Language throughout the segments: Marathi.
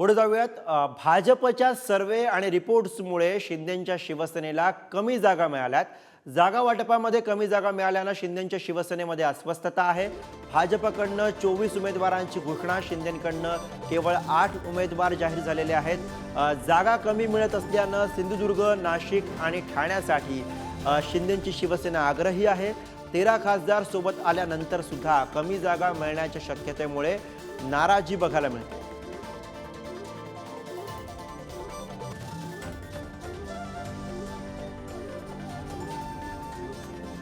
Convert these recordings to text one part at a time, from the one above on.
पुढे जाऊयात. भाजपच्या सर्वे आणि रिपोर्ट्समुळे शिंदेच्या शिवसेनेला कमी जागा मिळाल्यात. जागा वाटपामध्ये कमी जागा मिळाल्यानं शिंदेच्या शिवसेनेमध्ये अस्वस्थता आहे. भाजपकडनं चोवीस उमेदवारांची घोषणा शिंदेकडनं केवळ आठ उमेदवार जाहीर झालेले आहेत. जागा कमी मिळत असल्यानं सिंधुदुर्ग नाशिक आणि ठाण्यासाठी शिंदेंची शिंदेची शिवसेना आग्रही आहे. तेरा खासदार सोबत आल्यानंतर सुद्धा कमी जागा मिळण्याच्या शक्यतेमुळे नाराजी बघायला मिळते.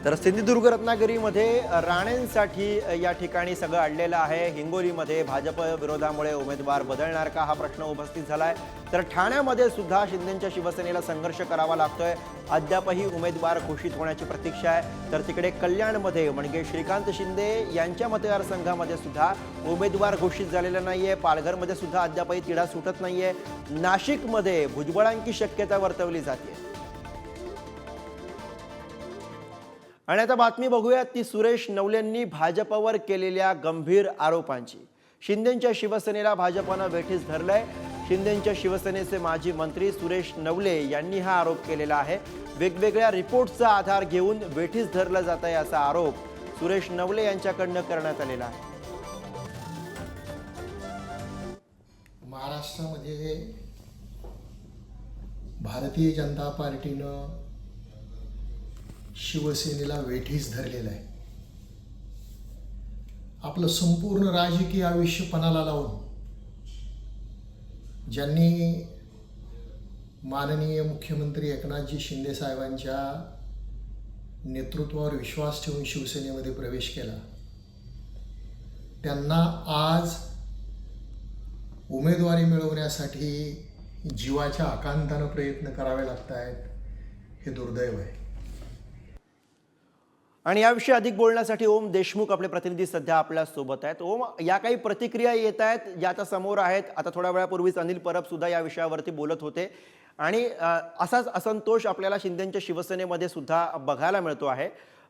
तर सिंधुदुर्ग रत्नागिरीमध्ये राणेंसाठी या ठिकाणी सगळं अडलेलं आहे. हिंगोलीमध्ये भाजप विरोधामुळे उमेदवार बदलणार का हा प्रश्न उपस्थित झालाय? तर ठाण्यामध्ये सुद्धा शिंदेच्या शिवसेनेला संघर्ष करावा लागतोय. अद्यापही उमेदवार घोषित होण्याची प्रतीक्षा आहे. तर तिकडे कल्याणमध्ये म्हणजे श्रीकांत शिंदे यांच्या मतदारसंघामध्ये सुद्धा उमेदवार घोषित झालेला नाहीये. पालघरमध्ये सुद्धा अद्यापही तिढा सुटत नाहीये. नाशिकमध्ये भुजबळांची शक्यता वर्तवली जाते आणि आता बातमी बघूयात ती सुरेश नवलेंनी भाजपवर केलेल्या गंभीर आरोपांची. शिंदेच्या शिवसेनेला भाजपनं वेठीस धरलंय. शिंदेच्या शिवसेनेचे माजी मंत्री सुरेश नवले यांनी हा आरोप केलेला आहे. वेगवेगळ्या रिपोर्टचा आधार घेऊन वेठीस धरलं जात आहे असा आरोप सुरेश नवले यांच्याकडनं करण्यात आलेला आहे. महाराष्ट्रामध्ये भारतीय जनता पार्टीनं शिवसेनेला वेठीस धरलेलं आहे. आपलं संपूर्ण राजकीय आयुष्य पणाला लावून ज्यांनी माननीय मुख्यमंत्री एकनाथजी शिंदे साहेबांच्या नेतृत्वावर विश्वास ठेवून शिवसेनेमध्ये प्रवेश केला त्यांना आज उमेदवारी मिळवण्यासाठी जीवाच्या आकांतानं प्रयत्न करावे लागत आहेत हे दुर्दैव आहे. आणि याविषयी अधिक बोलण्यासाठी ओम देशमुख आपले प्रतिनिधी सध्या आपल्यासोबत आहेत. ओम या काही प्रतिक्रिया येत आहेत ज्याच्या समोर आहेत. आता थोड्या वेळापूर्वीच अनिल परब सुद्धा या विषयावरती बोलत होते. आणि असाच असंतोष आपल्याला शिंदेच्या शिवसेनेमध्ये सुद्धा बघायला मिळतो आहे.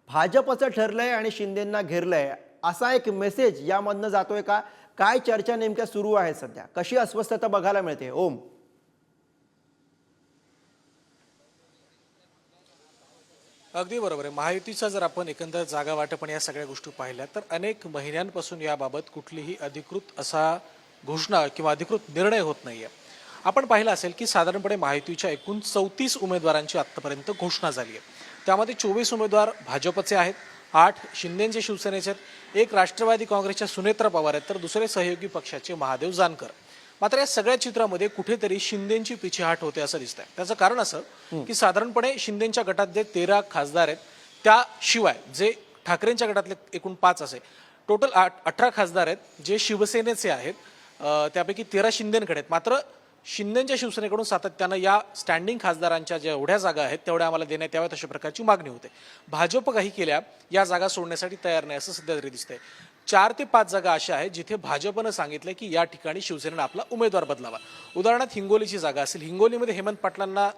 भाजपचं ठरलंय आणि शिंदेंना घेरलंय. असा एक मेसेज यामधनं जातोय का? काय चर्चा नेमक्या सुरू आहे सध्या? कशी अस्वस्थता बघायला मिळते? ओम. अगदी बरोबर आहे. महायुतीचा जर आपण एकंदर जागा वाटप आणि या सगळ्या गोष्टी पाहिल्या तर अनेक महिन्यांपासून याबाबत कुठलीही अधिकृत असा घोषणा किंवा अधिकृत निर्णय होत नाहीये. आपण पाहिलं असेल की साधारणपणे महायुतीच्या एकूण चौतीस उमेदवारांची आत्तापर्यंत घोषणा झाली आहे. त्यामध्ये चोवीस उमेदवार भाजपचे आहेत आठ शिंदेचे शिवसेनेचे आहेत एक राष्ट्रवादी काँग्रेसच्या सुनेत्रा पवार आहेत तर दुसरे सहयोगी पक्षाचे महादेव जानकर. मात्र या सगळ्या चित्रामध्ये कुठेतरी शिंदेची पिछेहाट होते असं दिसतंय. त्याचं कारण असं की साधारणपणे शिंदेच्या गटात जे तेरा खासदार आहेत. त्याशिवाय जे ठाकरेंच्या गटातले एकूण पाच असे टोटल आठ अठरा खासदार आहेत जे शिवसेनेचे आहेत. त्यापैकी तेरा शिंदेकडे आहेत. मात्र शिंदेच्या शिवसेनेकडून सातत्यानं या स्टँडिंग खासदारांच्या ज्या एवढ्या जागा आहेत तेवढ्या आम्हाला देण्यात याव्यात अशा प्रकारची मागणी होते. भाजप काही केल्या या जागा सोडण्यासाठी तयार नाही असं सध्या तरी दिसतंय. चार ते पाच जागा अशा आहेत जिथे भाजपनं सांगितलं की या ठिकाणी शिवसेनेनं आपला उमेदवार बदलावा. उदाहरणार्थ हिंगोलीची जागा असेल. हिंगोलीमध्ये हेमंत पाटलांना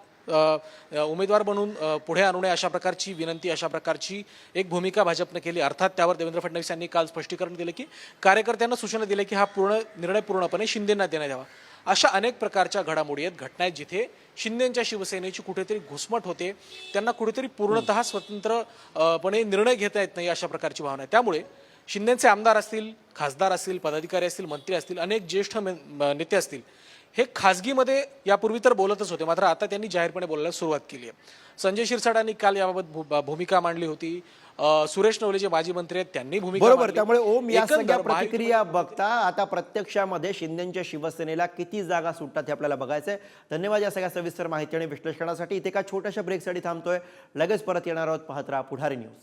उमेदवार बनवून पुढे आणू नये अशा प्रकारची विनंती अशा प्रकारची एक भूमिका भाजपनं केली. अर्थात त्यावर देवेंद्र फडणवीस यांनी काल स्पष्टीकरण दिलं की कार्यकर्त्यांना सूचना दिल्या की हा पूर्ण निर्णय पूर्णपणे शिंदेंना देण्यात यावा. अशा अनेक प्रकारच्या घडामोडी आहेत घटना आहेत जिथे शिंदेंच्या शिवसेनेची कुठेतरी घुसमट होते. त्यांना कुठेतरी पूर्णतः स्वतंत्रपणे निर्णय घेता येत नाही अशा प्रकारची भावना आहे. त्यामुळे शिंदेचे आमदार असतील खासदार असतील पदाधिकारी असतील मंत्री असतील अनेक ज्येष्ठ नेते असतील. हे खासगीमध्ये यापूर्वी तर बोलतच होते मात्र आता त्यांनी जाहीरपणे बोलायला सुरुवात केली आहे. संजय शिरसाटांनी काल याबाबत भूमिका मांडली होती. सुरेश नवले जे माजी मंत्री आहेत त्यांनी भूमिका बरोबर. त्यामुळे ओम या सगळ्या प्रतिक्रिया बघता आता प्रत्यक्षामध्ये शिंदेच्या शिवसेनेला किती जागा सुटतात हे आपल्याला बघायचंय. धन्यवाद या सगळ्या सविस्तर माहिती आणि विश्लेषणासाठी. इथे एका छोट्याशा ब्रेकसाठी थांबतोय. लगेच परत येणार आहोत पाहत राहा पुढारी न्यूज